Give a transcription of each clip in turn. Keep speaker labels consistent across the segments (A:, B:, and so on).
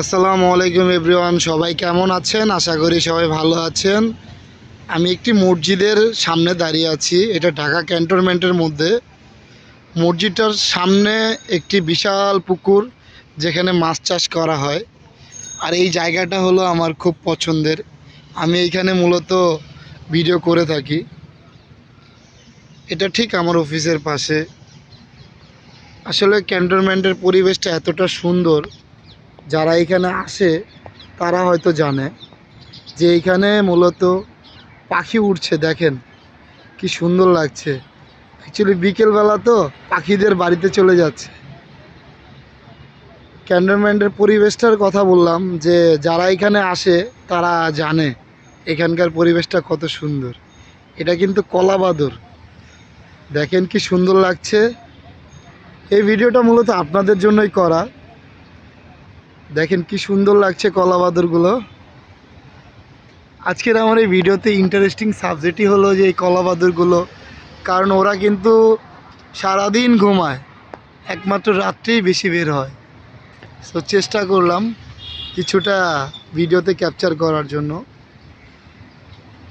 A: আসসালামু আলাইকুম এভরিওয়ান, সবাই কেমন আছেন? আশা করি সবাই ভালো আছেন। আমি একটি মসজিদের সামনে দাঁড়িয়ে আছি, এটা ঢাকা ক্যান্টনমেন্টের মধ্যে। মসজিদটার সামনে একটি বিশাল পুকুর, যেখানে মাছ চাষ করা হয়। আর এই জায়গাটা হলো আমার খুব পছন্দের। আমি এইখানে মূলত ভিডিও করে থাকি। এটা ঠিক আমার অফিসের পাশে। আসলে ক্যান্টনমেন্টের পরিবেশটা এতটা সুন্দর যারা এখানে আসে, তারা হয়তো জানে যে এইখানে মূলত পাখি উঠছে দেখেন কি সুন্দর লাগছে। অ্যাকচুয়ালি বিকেলবেলা তো পাখিদের বাড়িতে চলে যাচ্ছে। ক্যান্টনমেন্টের পরিবেশটার কথা বললাম যে যারা এখানে আসে, তারা জানে এখানকার পরিবেশটা কত সুন্দর। এটা কিন্তু কলাবাদর। দেখেন কি সুন্দর লাগছে। এই ভিডিওটা মূলত আপনাদের জন্যই করা। দেখেন কি সুন্দর লাগছে কলা বাদরগুলো আজকের আমার এই ভিডিওতে ইন্টারেস্টিং সাবজেক্টই হলো যে এই কলা বাদরগুলো কারণ ওরা কিন্তু সারাদিন ঘুমায়, একমাত্র রাত্রেই বেশি বের হয়। সো চেষ্টা করলাম কিছুটা ভিডিওতে ক্যাপচার করার জন্য।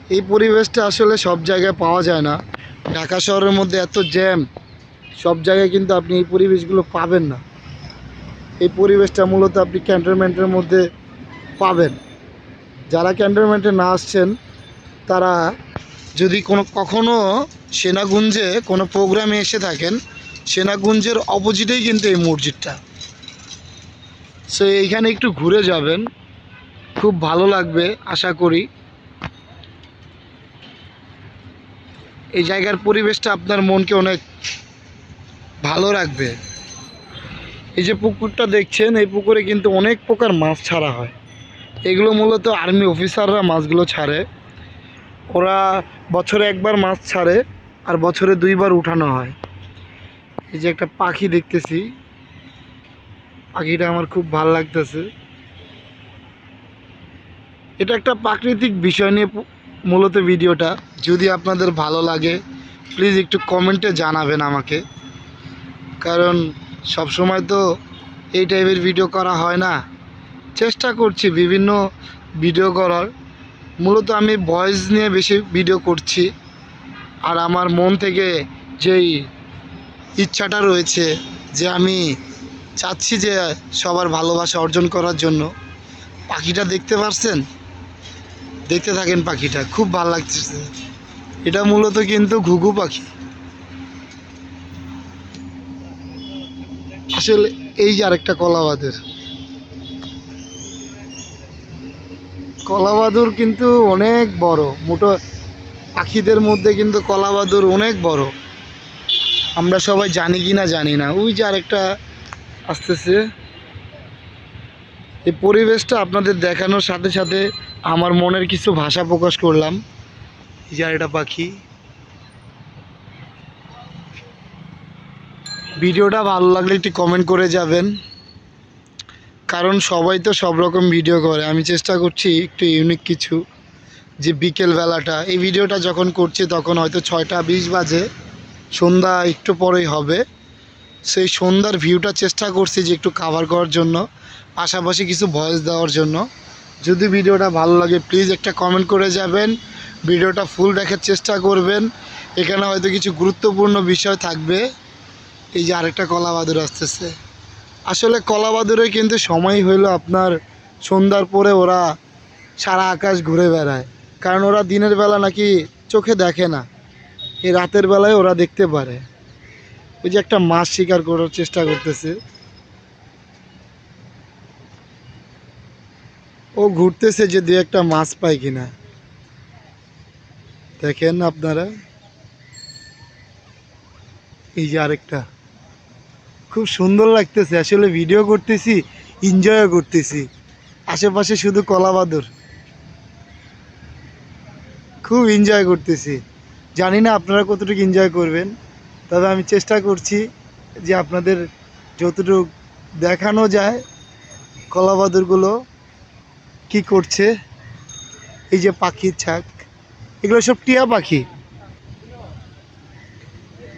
A: এই পরিবেশটা আসলে সব জায়গায় পাওয়া যায় না। ঢাকা শহরের মধ্যে এত জ্যাম সব জায়গায় কিন্তু আপনি এই পরিবেশগুলো পাবেন না। এই পরিবেশটা মূলত আপনি ক্যান্টনমেন্টের মধ্যে পাবেন। যারা ক্যান্টনমেন্টে না আসছেন, তারা যদি কোনো, কখনো সেনাগুঞ্জে কোনো প্রোগ্রামে এসে থাকেন, সেনাগুঞ্জের অপোজিটেই কিন্তু এই মসজিদটা। সো এইখানে একটু ঘুরে যাবেন। খুব ভালো লাগবে, আশা করি। এই জায়গার পরিবেশটা আপনার মনকে অনেক ভালো রাখবে। এই যে পুকুরটা দেখছেন, এই পুকুরে কিন্তু অনেক প্রকার মাছ ছাড়া হয়। এগুলো মূলত আর্মি অফিসাররা মাছগুলো ছাড়ে। ওরা বছরে একবার মাছ ছাড়ে আর বছরে দুইবার উঠানো হয়। এই যে একটা পাখি দেখতেছি। পাখিটা আমার খুব ভালো লাগতেছে। এটা একটা প্রাকৃতিক বিষয় নিয়ে মূলত ভিডিওটা। যদি আপনাদের ভালো লাগে, প্লিজ একটু কমেন্টে জানাবেন আমাকে। কারণ সব সময় তো এই টাইপের ভিডিও করা হয় না। চেষ্টা করছি বিভিন্ন ভিডিও করার। মূলত আমি ভয়েস নিয়ে বেশি ভিডিও করছি। আর আমার মন থেকে যেই ইচ্ছাটা রয়েছে যে আমি চাচ্ছি যে সবার ভালোবাসা অর্জন করার জন্য। পাখিটা দেখতে পারছেন? দেখতে থাকেন পাখিটা, খুব ভালো লাগতেছে। এটা মূলত কিন্তু ঘুঘু পাখি। আসলে এই যে আরেকটা কলাবাদের। কলাবাদুর কিন্তু অনেক বড়, মোটো পাখিদের মধ্যে কিন্তু কলাবাদুর অনেক বড়। আমরা সবাই জানি কি না জানি না। ওই যে আরেকটা আসতেছে। এই পরিবেশটা আপনাদের দেখানোর সাথে সাথে আমার মনের কিছু ভাষা প্রকাশ করলাম। এই যে আরেকটা পাখি। ভিডিওটা ভালো লাগলে একটু কমেন্ট করে যাবেন। কারণ সবাই তো সব রকম ভিডিও করে। আমি চেষ্টা করছি একটু ইউনিক কিছু, যে বিকেল বেলাটা। এই ভিডিওটা যখন করছি তখন হয়তো ছয়টা বিশ বাজে। সন্ধ্যা একটু পরেই হবে। সেই সন্ধ্যার ভিউটা চেষ্টা করছি যে একটু কাভার করার জন্য, পাশাপাশি কিছু ভয়েস দেওয়ার জন্য। যদি ভিডিওটা ভালো লাগে প্লিজ একটা কমেন্ট করে যাবেন। ভিডিওটা ফুল দেখার চেষ্টা করবেন। এখানে হয়তো কিছু গুরুত্বপূর্ণ বিষয় থাকবে। এই যে আরেকটা কলাবাদুর আসতেছে। আসলে কলা বাদুরে কিন্তু সময় হইল আপনার সন্ধ্যার পরে ওরা সারা আকাশ ঘুরে বেড়ায়। কারণ ওরা দিনের বেলা নাকি চোখে দেখে না, এই রাতের বেলায় ওরা দেখতে পারে। ওই যে একটা মাছ শিকার করার চেষ্টা করতেছে। ও ঘুরতেছে যে দু একটা মাছ পায় কিনা। দেখেন আপনারা। এই যে আরেকটা। খুব সুন্দর লাগতেছে। আসলে ভিডিও করতেছি এনজয়ও করতেছি। আশেপাশে শুধু কলাবাদর। খুব এনজয় করতেছি। জানি না আপনারা কতটুকু এনজয় করবেন, তবে আমি চেষ্টা করছি যে আপনাদের যতটুকু দেখানো যায়, কলাবাদরগুলো কি করছে, এই যে পাখির ছাক, এগুলো সব টিয়া পাখি।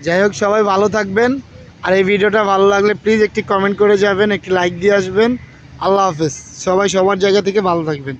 A: যাই হোক, সবাই ভালো থাকবেন। আর এই ভিডিওটা ভালো লাগলে প্লিজ একটি কমেন্ট করে যাবেন, একটি লাইক দিয়ে আসবেন। আল্লাহ হাফেজ। সবাই সবার জায়গা থেকে ভালো থাকবেন।